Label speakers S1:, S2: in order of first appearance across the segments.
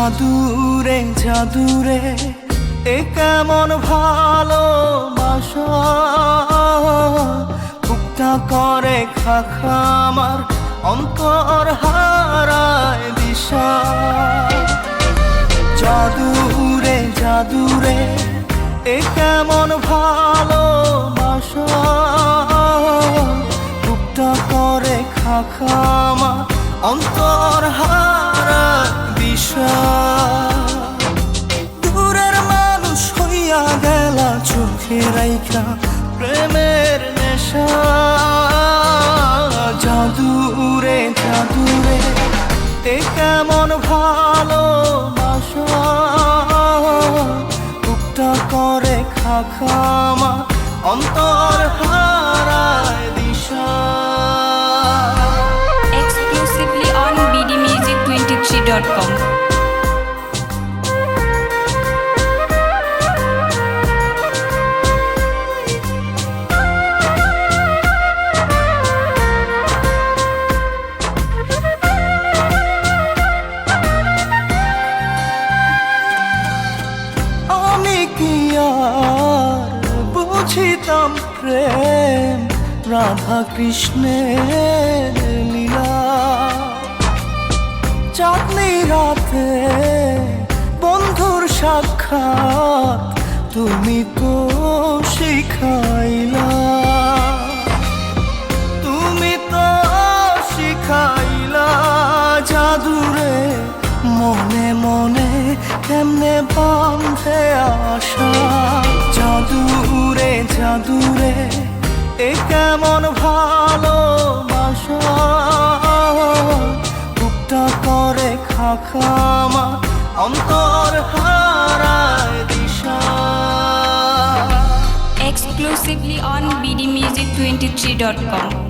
S1: জাদুরে জাদুরে এ কেমন ভালোবাসা। বুকটা করে খাখা আমার অন্তর হারায় দিশা। জাদুরে জাদুরে এ কেমন ভালোবাসা। বুকটা করে খাখামা অন্তর হারা রাইখা প্রেমের নেশা। জাদুরে জাদুরে, এ কেমন ভালোবাসা? বুকটা করে খাখামা অন্তর হারায় দিশা।
S2: Exclusively on bdmusic23.com.
S1: আমি বুঝিতাম প্রেম রাধা কৃষ্ণের লীলা। চাঁদনি রাতে বন্ধুর সাক্ষাৎ তুমি তো শিখাইলা কেমনে বাঁধে আশা? জাদুরে জাদুরে, এ কেমন ভালোবাসা? বুকটা করে খাখামা, অন্তর হারায় দিশা।
S2: Exclusively on bdmusic23.com.
S1: তুমি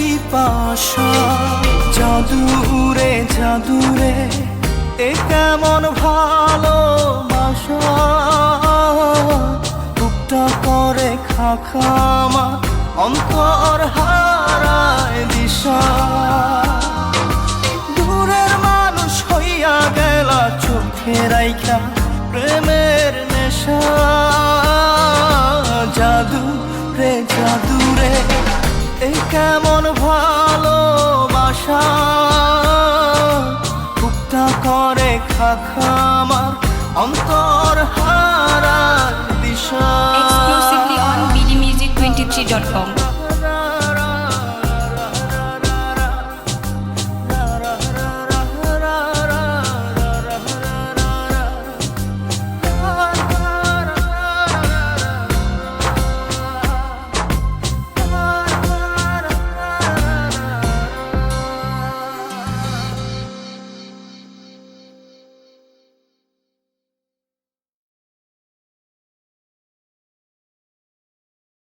S1: পিপাসা জাদুরে জাদুরে এ কেমন ভালোবাসা? বুকটা করে খাখামা অন্তর হারায় দিশা। দূরের মানুষ হইয়া গেলা, চোখে রাইখা প্রেমের নেশা। জাদু রে জাদু রে এই কেমন ভালোবাসা বুকটা করে খাখামার অন্তর হারার দিশা
S2: Exclusively on bdmusic23.com.